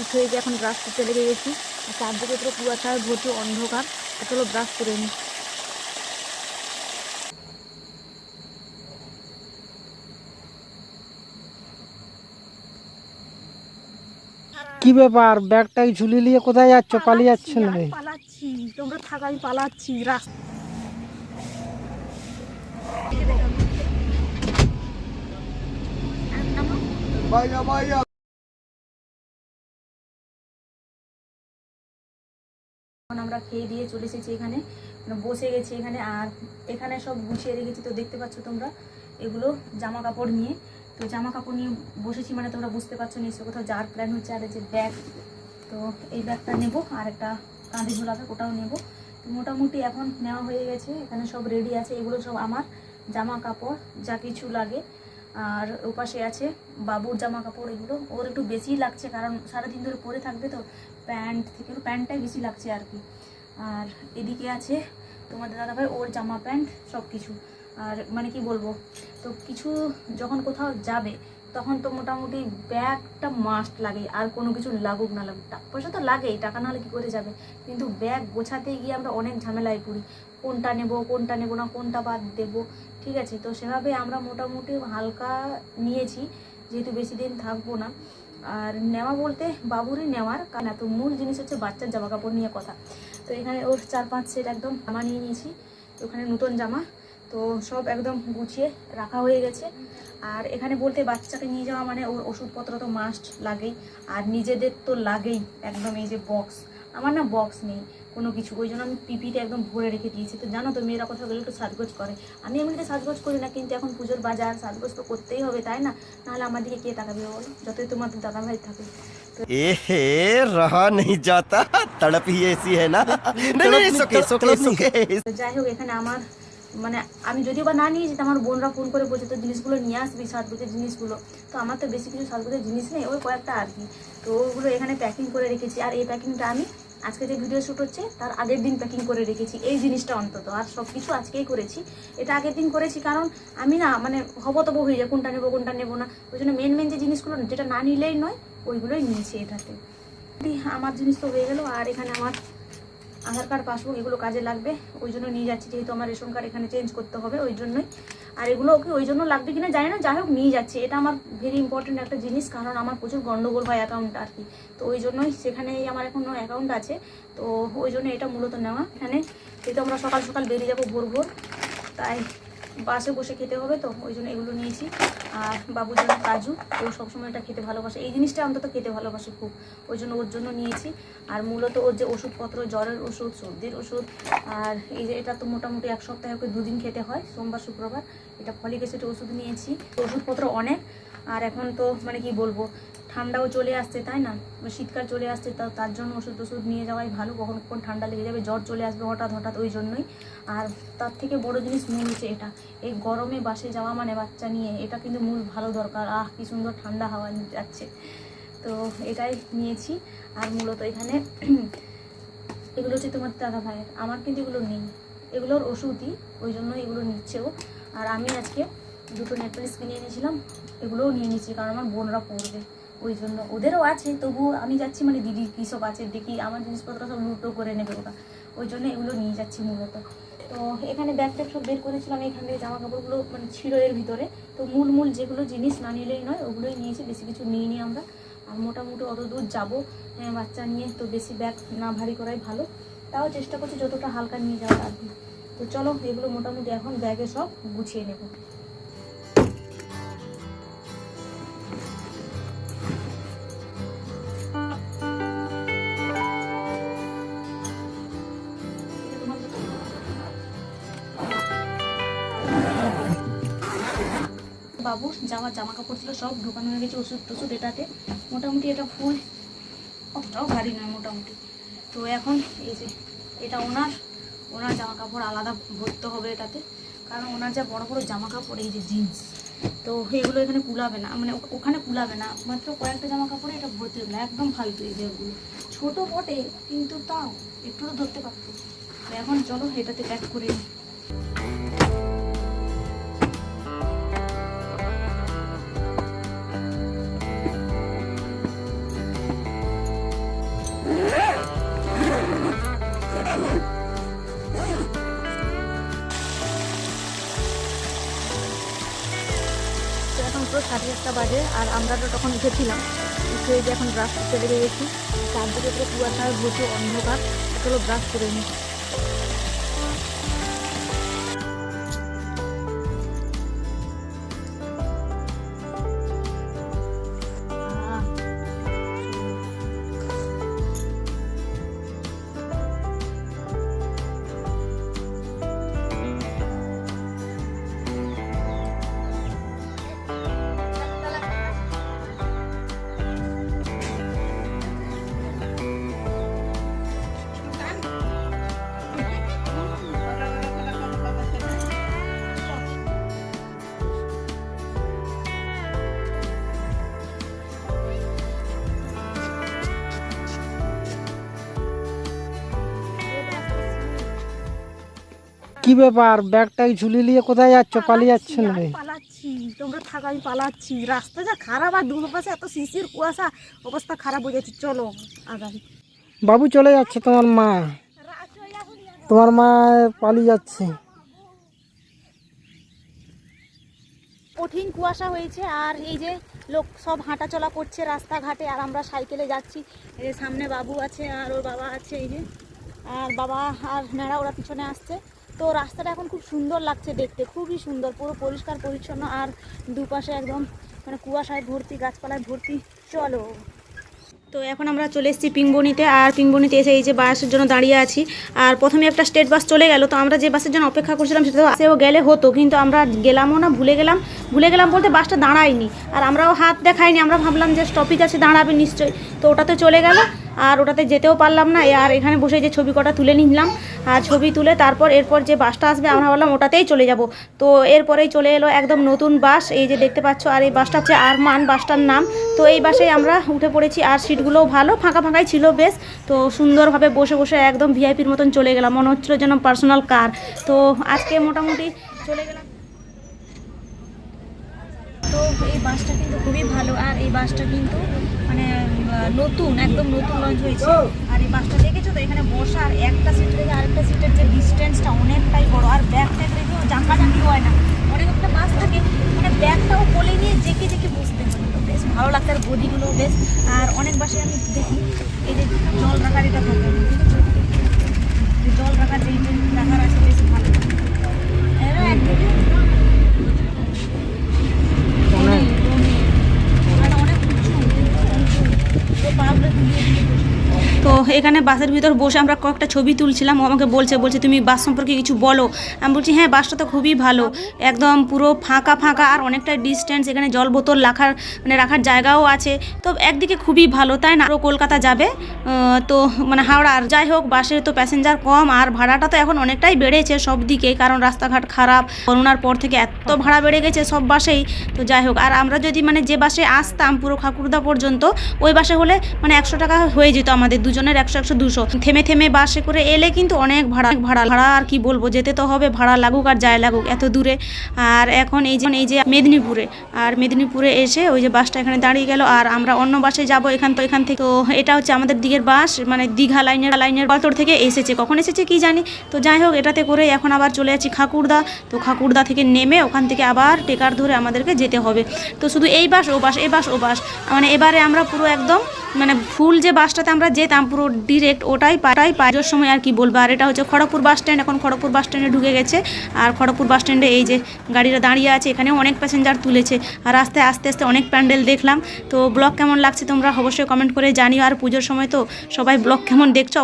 উঠে গিয়ে এখন ব্রাশ করতে লেগে গেছি আর চারদিকে পুরো কুয়াশায় ভর্তি অন্ধকার। চলো ব্রাশ করে নিই কি ব্যাপার? ব্যাগটাই ঝুলি নিয়ে কোথায় যাচ্ছ? পালিয়ে যাচ্ছ না পালাচ্ছি। তোমরা থাকা আমি পালাচ্ছি। রাস্তা এখন আমরা খেয়ে দিয়ে চলে এসেছি এখানে। মানে বসে গেছি এখানে আর এখানে সব গুছিয়ে রেখেছি তো দেখতে পাচ্ছ তোমরা এগুলো জামা কাপড় নিয়ে। তো জামা কাপড় নিয়ে বসেছি মানে তোমরা বুঝতে পারছ নিশ্চয় কোথাও যার প্ল্যান হচ্ছে আর যে ব্যাগ তো এই ব্যাগটা নেব আর একটা কাঁধে ঝোলাবে ওটাও নেব। তো মোটামুটি এখন নেওয়া হয়ে গেছে, এখানে সব রেডি আছে, এগুলো সব আমার জামা কাপড় যা কিছু লাগে। আর ওপাশে আছে বাবুর জামা কাপড় এগুলো। ওর একটু বেশিই লাগছে কারণ সারাদিন ধরে পরে থাকবে তো প্যান্ট থেকে প্যান্টটাই বেশি লাগছে আর কি। আর এদিকে আছে তোমাদের দাদাভাই, ওর জামা প্যান্ট সব কিছু আর মানে কি বলব, তো কিছু যখন কোথাও যাবে, তখন তো মোটামুটি ব্যাগটা মাস্ট লাগে, আর কোনো কিছু লাগুক না লাগুক। টাকা পয়সা তো লাগেই, টাকা নাহলে কি করে যাবে? কিন্তু ব্যাগ গোছাতে গিয়ে আমরা অনেক ঝামেলায় পড়ি। কোনটা নেব কোনটা নেব না, কোনটা বাদ দেব, ঠিক আছে? তো সেভাবে আমরা মোটামুটি হালকা নিয়েছি, যেহেতু বেশি দিন থাকব না। আর নেওয়া বলতে বাবুরই নেওয়ার, কারণ এত মূল জিনিস হচ্ছে বাচ্চার জামা কাপড় নিয়ে কথা। তো এখানে ওর চার পাঁচ সেট একদম জামা নিয়ে নিয়েছি, ওখানে নতুন জামা। তো সব একদম গুছিয়ে রাখা হয়ে গেছে। আর এখানে বলতে বাচ্চাকে নিয়ে যাওয়া মানে ওর ওষুধপত্র তো মাস্ট লাগেই, আর নিজেদের তো লাগেই একদম এই যে বক্স আমার না বক্স নেই কোনো কিছু। ওই জন্য আমি পিপিটা একদম ভরে রেখে দিয়েছি। তো জানো তো মেয়েরা কোথাও গেলে একটু সাজগোজ করে। আমি এমনিতে সাজগোজ করি না কিন্তু এখন পুজোর বাজার সাজগোজ তো করতেই হবে তাই না? নাহলে আমার দিকে কে তাকাবে বল? যতই তোমার দাদা ভাই থাকে এহে রহা নেই যাতা না? যাই হোক এখানে আমার মানে আমি যদি বা না নিয়ে যেতাম আমার বোনরা ফোন করে বলছে তো জিনিসগুলো নিয়ে আসবি সাজগোজের জিনিসগুলো? তো আমার তো বেশি কিছু সাজগোজের জিনিস নেই ওই কয়েকটা আর কি। তো ওগুলো এখানে প্যাকিং করে রেখেছি। আর এই প্যাকিংটা আমি আজকে যে ভিডিও শ্যুট হচ্ছে, তার আগের দিন প্যাকিং করে রেখেছি। এই জিনিসটা অন্তত, আর সব কিছু আজকেই করেছি। এটা আগের দিন করেছি কারণ আমি না মানে হবতব হয়ে যায়, কোনটা নেব কোনটা নেব না। ওই জন্য মেন মেন যে জিনিসগুলো যেটা না নিলেই নয়, ওইগুলোই নিয়েছি এটাতে। আমার জিনিস তো হয়ে গেল, আর এখানে আমার আধার কার্ড পাসবুক এগুলো কাজে লাগবে। ওই জন্য নিয়ে যাচ্ছি, যেহেতু আমার রেশন কার্ড এখানে চেঞ্জ করতে হবে, ওই জন্যই। আর এগুলো ওকে ওই জন্য লাগবে কিনা জানি না, যাই হোক নিয়ে যাচ্ছে। এটা আমার ভেরি ইম্পর্টেন্ট একটা জিনিস, কারণ আমার প্রচুর গণ্ডগোল হয় অ্যাকাউন্ট আর কি। তো ওই জন্যই সেখানেই আমার এখনও অ্যাকাউন্ট আছে। তো ওই জন্য এটা মূলত নেওয়া এখানে। যেহেতু আমরা সকাল সকাল বেরিয়ে যাব ভোর ভোর, তাই বাসে বসে খেতে হবে তো, ওই জন্য এগুলো নিয়েছি। আর বাবুর জন্য কাজু, ও সবসময় এটা খেতে ভালোবাসে। এই জিনিসটা অন্তত খেতে ভালোবাসে খুব। ওই জন্য ওর জন্য নিয়েছি। আর মূলত ওর যে ওষুধপত্র, জ্বরের ওষুধ, সর্দির ওষুধ, আর এই যে এটা তো মোটামুটি এক সপ্তাহে ওকে দুদিন খেতে হয়, সোমবার, শুক্রবার। এটা ফলিক অ্যাসিড ওষুধ নিয়েছি। ওষুধপত্র অনেক। আর এখন তো মানে কি বলব ঠান্ডাও চলে আসছে, তাই না? শীতকাল চলে আসছে, তা তার জন্য ওষুধ ওষুধ নিয়ে যাওয়াই ভালো, কখন কখন ঠান্ডা লেগে যাবে, জ্বর চলে আসবে হঠাৎ হঠাৎ ওই জন্যই। আর তার থেকে বড় জিনিস মূল হচ্ছে এটা। এই গরমে বাসে যাওয়া মানে বাচ্চা নিয়ে, এটা কিন্তু মূল ভালো দরকার। আহ, কি সুন্দর ঠান্ডা হাওয়া যাচ্ছে। তো এটাই নিয়েছি। আর মূলত এখানে এগুলো হচ্ছে তোমার দাদা ভাইয়ের। আমার কিন্তু এগুলো নেই। এগুলোর ওষুধই, ওই জন্য এগুলো নিচ্ছেও আর আমি আজকে দুটো নেটপ্লিস কিনে এনেছিলাম, এগুলোও নিয়ে নিচ্ছি, কারণ আমার বোনরা পড়বে। ওই জন্য ওদেরও আছে তবু আমি যাচ্ছি মানে দিদি কী সব আছে দেখি আমার জিনিসপত্র সব লুটো করে নেবে ওরা। ওই জন্য এগুলো নিয়ে যাচ্ছি মূলত। তো এখানে ব্যাগ ট্যাগ সব বের করেছিলাম এখান থেকে জামা কাপড়গুলো মানে ছিল এর ভিতরে। তো মূল মূল যেগুলো জিনিস না নিলেই নয় ওগুলোই নিয়েছি বেশি কিছু নিয়ে নিই আমরা। আর মোটামুটি অত দূর যাব হ্যাঁ, বাচ্চা নিয়ে তো বেশি ব্যাগ না ভারী করাই ভালো। তাও চেষ্টা করছি যতটা হালকা নিয়ে যাওয়ার আর তো চলো এগুলো মোটামুটি এখন ব্যাগে সব গুছিয়ে নেব। বাবুর জামা জামা কাপড় ছিল, সব ঢোকানো হয়ে গেছে, ওষুধ টষুধ এটাতে। মোটামুটি এটা ফুল অতটাও ভারী নয়, মোটামুটি। তো এখন এই যে, এটা ওনার ওনার জামা কাপড় আলাদা ভরতে হবে এটাতে। কারণ ওনার যা বড় বড় জামা কাপড় এই যে জিন্স তো এগুলো এখানে কুলাবে না মানে ওখানে কুলাবে না। মাত্র কয়েকটা জামা কাপড়ে এটা ভর্তি হলো একদম ফালতু এই ব্যাগগুলো ছোটো বটে, কিন্তু তাও একটু তো ধরতে পারতো। এখন চলো, এটাতে প্যাক করে নিই। বাজে আর আমরা তো তখন উঠেছিলাম। উঠে যে এখন ব্রাশ করতে বেরিয়ে গেছি। চারদিকে পুরো কুয়াশায় ভর্তি অন্ধকার। চলো ব্রাশ করে নিই কি ব্যাপার? ব্যাগটাই ঝুলিয়ে নিয়ে কোথায় যাচ্ছ? পালিয়ে যাচ্ছ না পালাচ্ছি তোমরা থাকো আমি পালাচ্ছি। রাস্তা যা খারাপ আর দুপাশে এত শিশির কুয়াশা অবস্থা খারাপ হয়ে যাচ্ছে চলো আগামী বাবু চলে যাচ্ছে তোমার মা। তোমার মা পালিয়ে যাচ্ছে। কঠিন কুয়াশা হয়েছে আর এই যে লোক সব হাঁটা চলা করছে রাস্তাঘাটে আর আমরা সাইকেলে যাচ্ছি। এই যে সামনে বাবু আছে আর ওর বাবা আছে এই যে। আর বাবা আর নেড়া ওরা পিছনে আসছে। তো রাস্তাটা এখন খুব সুন্দর লাগছে দেখতে, খুবই সুন্দর, পুরো পরিষ্কার, পরিচ্ছন্ন, আর দুপাশে একদম মানে কুয়াশায় ভর্তি, গাছপালায় ভর্তি, চলো। তো এখন আমরা চলে এসেছি পিংবনিতে আর পিংবনিতে এসে এই যে বাসের জন্য দাঁড়িয়ে আছি। আর প্রথমে একটা স্টেট বাস চলে গেল, তো আমরা যে বাসের জন্য অপেক্ষা করছিলাম সেটা তো আসেও গেলে হতো, কিন্তু আমরা গেলামও না, ভুলে গেলাম। ভুলে গেলাম বলতে বাসটা দাঁড়ায়নি, আর আমরাও হাত দেখাইনি, আমরা ভাবলাম যে স্টপিজ আছে, দাঁড়াবে নিশ্চয়ই। তো ওটাতে চলে গেল আর ওটাতে যেতেও পারলাম না আর এখানে বসে যে ছবি কটা তুলে নিলাম, আর ছবি তুলে তারপর এরপর যে বাসটা আসবে, আমরা ভাবলাম ওটাতেই চলে যাব। তো এরপরেই চলে এলো একদম নতুন বাস এই যে দেখতে পাচ্ছ, আর এই বাসটা হচ্ছে আরমান বাসটার নাম। তো এই বাসে আমরা উঠে পড়েছি, আর সিটগুলোও ভালো, ফাঁকা ফাঁকাই ছিল বেশ। তো সুন্দরভাবে বসে বসে একদম ভিআইপির মতন চলে গেলাম, মনে হচ্ছিল যেন পার্সোনাল কার তো আজকে মোটামুটি চলে গেলাম। তো এই বাসটা কিন্তু খুবই ভালো, আর এই বাসটা কিন্তু মানে নতুন, একদম নতুন লঞ্চ হয়েছে। আর এই বাসটা দেখেছ তো? এখানে বসার একটা সিট থেকে আরেকটা সিটের যে ডিস্টেন্সটা অনেকটাই বড়। আর ব্যাগ ট্যাগ রেখেও জাঁকা জাঁকি হয় না। অনেক একটা বাস থাকে মানে ব্যাগটাও কোলে নিয়ে জেকে জেকে বসতে বেশ ভালো লাগছে আর গদিগুলো বেশ। আর অনেক বাসে আমি দেখি, এই যে জল রাখার এটা থাকে জল রাখার যে যে রাখার আছে বেশ ভালো এরা একদিকে অনেক তো এখানে বাসের ভিতর বসে আমরা কয়েকটা ছবি তুলছিলাম, ও আমাকে বলছে বলছে, তুমি বাস সম্পর্কে কিছু বলো। আমি বলছি হ্যাঁ বাসটা তো খুবই ভালো। একদম পুরো ফাঁকা ফাঁকা আর অনেকটা ডিস্টেন্স এখানে জল বোতল রাখার মানে রাখার জায়গাও আছে। তো একদিকে খুবই ভালো, তাই না? আরও কলকাতা যাবে। তো মানে হাওড়া, আর যাই হোক বাসের তো প্যাসেঞ্জার কম, আর ভাড়াটা তো এখন অনেকটাই বেড়েছে সব দিকে কারণ রাস্তাঘাট খারাপ, করোনার পর থেকে এত ভাড়া বেড়ে গেছে সব বাসেই। তো যাই হোক, আর আমরা যদি মানে যে বাসে আসতাম পুরো খাকুরদা পর্যন্ত, ওই বাসে হলে মানে একশো টাকা হয়ে যেত আমাদের দুজনের একশো একশো দুশো। থেমে থেমে বাসে করে এলে কিন্তু অনেক ভাড়া ভাড়া। ভাড়া আর কি বলব, যেতে তো হবে, ভাড়া লাগুক আর যায় লাগুক, এত দূরে। আর এখন এই যে এই যে মেদিনীপুরে, আর মেদিনীপুরে এসে ওই যে বাসটা এখানে দাঁড়িয়ে গেল। আর আমরা অন্য বাসে যাব এখান তো এখান থেকে। তো এটা হচ্ছে আমাদের দিকের বাস মানে দীঘা লাইনের লাইনের কতর থেকে এসেছে। কখন এসেছে কি জানি? তো যাই হোক, এটাতে করে এখন আবার চলে যাচ্ছি খাকুরদা তো খাকুরদা থেকে নেমে ওখান থেকে আবার টেকার ধরে আমাদেরকে যেতে হবে। তো শুধু এই বাস, ও বাস এই বাস, ও বাস। মানে এবারে আমরা পুরো একদম মানে ফুল যে বাসটাতে আমরা যেতাম, পুরো ডিরেক্ট ওটাই পাটাই পাঁচটার সময় আর কি বলব। আর এটা হচ্ছে খড়গপুর বাস স্ট্যান্ড এখন খড়গপুর বাস স্ট্যান্ডে ঢুকে গেছে। আর খড়গপুর বাস স্ট্যান্ডে এই যে গাড়িটা দাঁড়িয়ে আছে এখানে অনেক প্যাসেঞ্জার তুলেছে। আর আস্তে আস্তে আস্তে অনেক প্যান্ডেল দেখলাম। তো ব্লগ কেমন লাগছে তোমরা অবশ্যই কমেন্ট করে জানিও। আর পুজোর সময় তো সবাই ব্লগ কেমন দেখছ